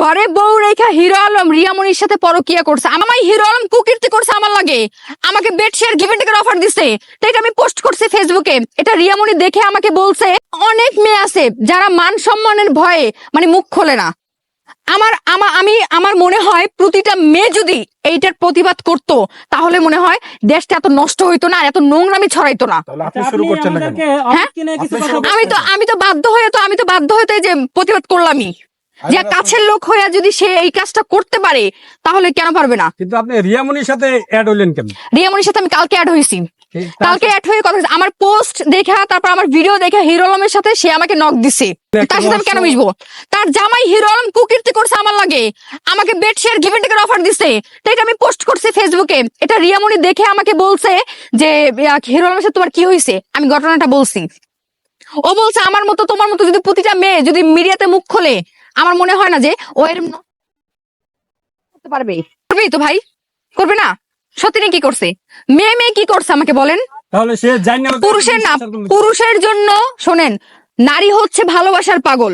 ঘরে বউ রেখা হিরো আলম রিয়ামনির সাথে পরকিয়া করছে। আমার হিরো আলম কুকীর্তি করছে আমার লাগে। আমাকে বেড শেয়ার গিফট টেকের অফার দিছে। তো এটা আমি পোস্ট করছি ফেসবুকে এটা রিয়ামনি দেখে আমাকে বলছে অনেক মেয়ে আছে যারা মান সম্মানের ভয়ে মানে মুখ খোলে না। আমার আমার আমি আমার মনে হয় প্রতিটা মেয়ে যদি এইটার প্রতিবাদ করত তাহলে মনে হয় দেশটা এত নষ্ট হইতো না আর এত নোংরামি ছড়াইতো না। তাহলে আপনি শুরু করছেন না কেন? আমাদেরকে অফিস কিনে কিছু আপনি কথা শুরু বলছেন। আমি তো আমি তো বাধ্য হয়ে তো আমি তো বাধ্য হয়ে তো এই যে প্রতিবাদ করলামই। যে কাছের লোক হয়ে যদি সে এই কাজটা করতে পারে তাহলে কেন পারবে না? কিন্তু আপনি রিয়ামনির সাথে অ্যাড হইলেন কেন? রিয়ামনির সাথে আমি কালকে অ্যাড হয়েছি। কালকে অ্যাড হয়ে কথা আমার পোস্ট দেখা তারপর আমার ভিডিও দেখে হিরো আলমের সাথে সে আমাকে নক দিছে। তার সাথে আমি কেন মিশবো? তার জামাই হিরো আলম কুকীর্তি করছে আমার লাগে। আমাকে বেড শেয়ার গিফট টেকের অফার দিছে। তো এটা আমি পোস্ট করছি ফেসবুকে এটা রিয়ামনি দেখে আমাকে বলছে যে হিরো আলমের সাথে তোমার কি হয়েছে? আমি ঘটনাটা বলছি। ও বলছে আমার মতো তোমার মতো যদি প্রতিটা মেয়ে যদি মিডিয়াতে মুখ খোলে আমার মনে হয় না যে ও এরম করতে পারবে। করবেই তো ভাই? করবে না? সত্যি কি করছে? মেয়ে মেয়ে কি করছে আমাকে বলেন? তাহলে সে জানি না পুরুষের না পুরুষের জন্য শোনেন নারী হচ্ছে ভালোবাসার পাগল।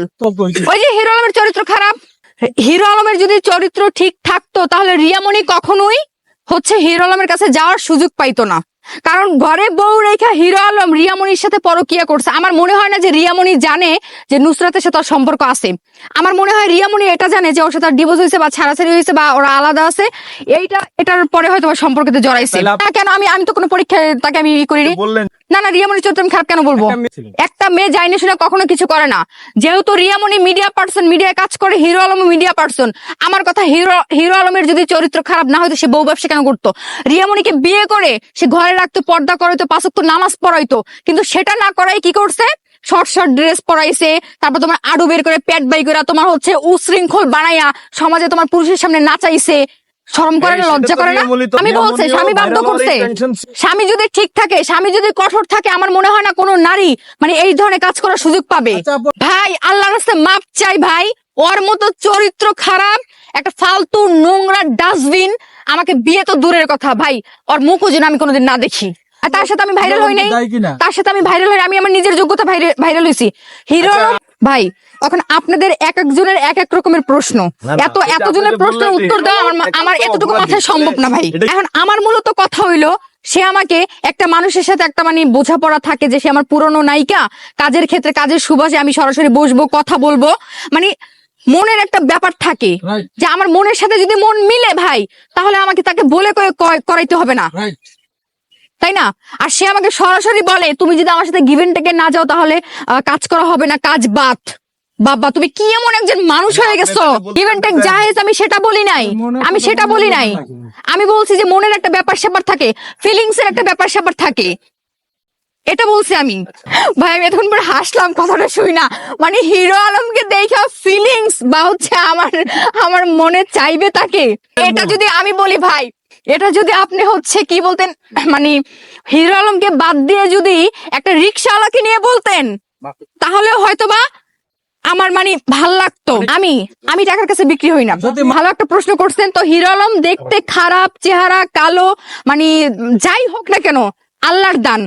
ওই যে হিরো আলমের চরিত্র খারাপ। হিরো আলমের যদি চরিত্র ঠিক থাকতো তাহলে রিয়ামণি কখনোই হচ্ছে হিরো আলমের কাছে যাওয়ার সুযোগ পাইতো না। কারণ ঘরে বউ রেখা হিরো আলম রিয়ামণির সাথে পরকিয়া করছে। আমার মনে হয় না যে রিয়ামণি জানে যে নুসরাতের সাথে তার সম্পর্ক আছে। আমার মনে হয় রিয়ামণি এটা জানে যে ওর সাথে ডিভোর্স হয়েছে বা ছাড়াছাড়ি হয়েছে বা ওরা আলাদা আছে। এইটা এটার পরে হয়তো সম্পর্কিত জড়াইছে। কেন আমি আমি তো কোনো পরীক্ষায় তাকে আমি ই করিনি। বললেন না না রিয়ামণির চরিত্র আমি খারাপ কেন বলব? একটা মেয়ে যায়নি শুনে কখনো কিছু করে না। যেহেতু রিয়ামণি মিডিয়া পার্সন মিডিয়ায় কাজ করে হিরো আলম মিডিয়া পার্সন আমার কথা হিরো হিরো আলমের যদি চরিত্র খারাপ না হয়তো সে বউ ব্যবসা কেন করতো? রিয়ামণিকে বিয়ে করে সে ঘরে রাখতো পর্দা করাইতো পাঁচক নামাজ পড়াইতো কিন্তু সেটা না করাই কি করছে? শর্ট শর্ট ড্রেস পরাইছে তারপর তোমার আডু বের করে প্যাট বাই করে তোমার হচ্ছে উশৃঙ্খল বানাইয়া সমাজে তোমার পুরুষের সামনে নাচাইছে শরম করে না লজ্জা করে না? আমি বলছি স্বামী বাধ্য করছে। স্বামী যদি ঠিক থাকে স্বামী যদি কঠোর থাকে আমার মনে হয় না কোনো নারী মানে এই ধরনের কাজ করার সুযোগ পাবে। আচ্ছা, ভাই আল্লাহর রাস্তায় মাপ চাই ভাই। ওর মতো চরিত্র খারাপ একটা ফালতু নোংরা ডাস্টবিন আমাকে বিয়ে তো দূরের কথা ভাই। ওর মুখও যেন আমি কোনোদিন না দেখি। আর তার সাথে আমি ভাইরাল হই নাই। তার সাথে আমি ভাইরাল হই আমি আমার নিজের যোগ্যতা ভাইরাল হয়েছি। হিরো আচ্ছা। ভাই এখন আপনাদের এক একজনের এক এক রকমের প্রশ্ন। এত এতজনের প্রশ্নের উত্তর দেওয়া আমার আমার এতটুকু মাথায় সম্ভব না ভাই। এখন আমার মূলত কথা হইল সে আমাকে একটা মানুষের সাথে একটা মানে বোঝাপড়া থাকে যে সে আমার পুরনো নায়িকা। কাজের ক্ষেত্রে কাজের সুবাসে আমি সরাসরি বসবো কথা বলব। মানে মনের একটা ব্যাপার থাকে যে আমার মনের সাথে যদি মন মিলে ভাই তাহলে আমাকে তাকে বলে করাইতে হবে না. তাই না? আর সে আমাকে সরাসরি বলে তুমি যদি আমার সাথে গিভেন টেকে না যাও তাহলে কাজ করা হবে না কাজ বাদ। বাবা তুমি কি এমন একজন মানুষ হয়ে গেছো? পারতেন। জাহেজ আমি সেটা বলি নাই। আমি সেটা বলি নাই। আমি বলছি যে মনের একটা ব্যাপার স্যাপার থাকে ফিলিংস এর একটা ব্যাপার স্যাপার থাকে। এটা বলছি আমি। ভাই আমি এতক্ষণ পরে হাসলাম কথাটা শুই না। মানে হিরো আলমকে দেখা ফিলিংস বা হচ্ছে আমার আমার মনে চাইবে তাকে। এটা যদি আমি বলি ভাই এটা যদি আপনি হচ্ছে কি বলতেন মানে হিরো আলমকে বাদ দিয়ে যদি একটা রিক্সাওয়ালাকে নিয়ে বলতেন তাহলে হয়তোবা আমার মানে ভালো লাগতো। আমি আমি টাকার কাছে বিক্রি হই না। ভালো একটা প্রশ্ন করছেন তো হিরো আলম দেখতে খারাপ চেহারা কালো মানে যাই হোক না কেন আল্লাহর দান।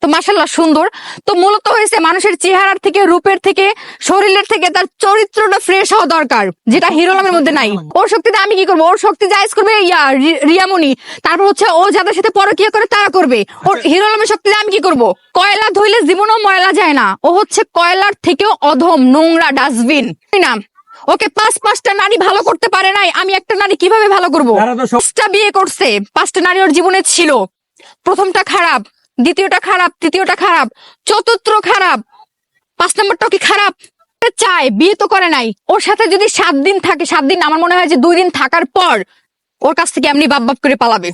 তো মাসাল্লাহ সুন্দর। তো মূলত হয়েছে মানুষের চেহারার থেকে রূপের থেকে শরীরের থেকে তার চরিত্রটা ফ্রেশ হওয়া দরকার যেটা হিরো আলমের মধ্যে নাই। ওর শক্তিতে আমি কি করব? ওর শক্তি জায়জ করবে ইয়া রি- রিয়ামণি। তারপর হচ্ছে ও যাদের সাথে পরকিয়া করে তারা করবে। ওর হিরো আলমের শক্তিতে আমি কি করব? কয়লা ধুইলে জীবনও ময়লা যায় না। ও হচ্ছে কয়লার থেকেও অধম নোংরা ডাস্টবিন। না? ওকে পাঁচ পাঁচটা নারী ভালো করতে পারে নাই আমি একটা নারী কীভাবে ভালো করব? পাঁচটা বিয়ে করছে পাঁচটা নারী ওর জীবনে ছিল। প্রথমটা খারাপ দ্বিতীয়টা খারাপ, তৃতীয়টা খারাপ, চতুর্থ খারাপ, পাঁচ নম্বরটা কি খারাপ? চায়, বিয়ে তো করে নাই। ওর সাথে যদি সাত দিন থাকে, সাত দিন, আমার মনে হয় যে দুই দিন থাকার পর ওর কাছ থেকে এমনি বাপ বাপ করে পালাবে।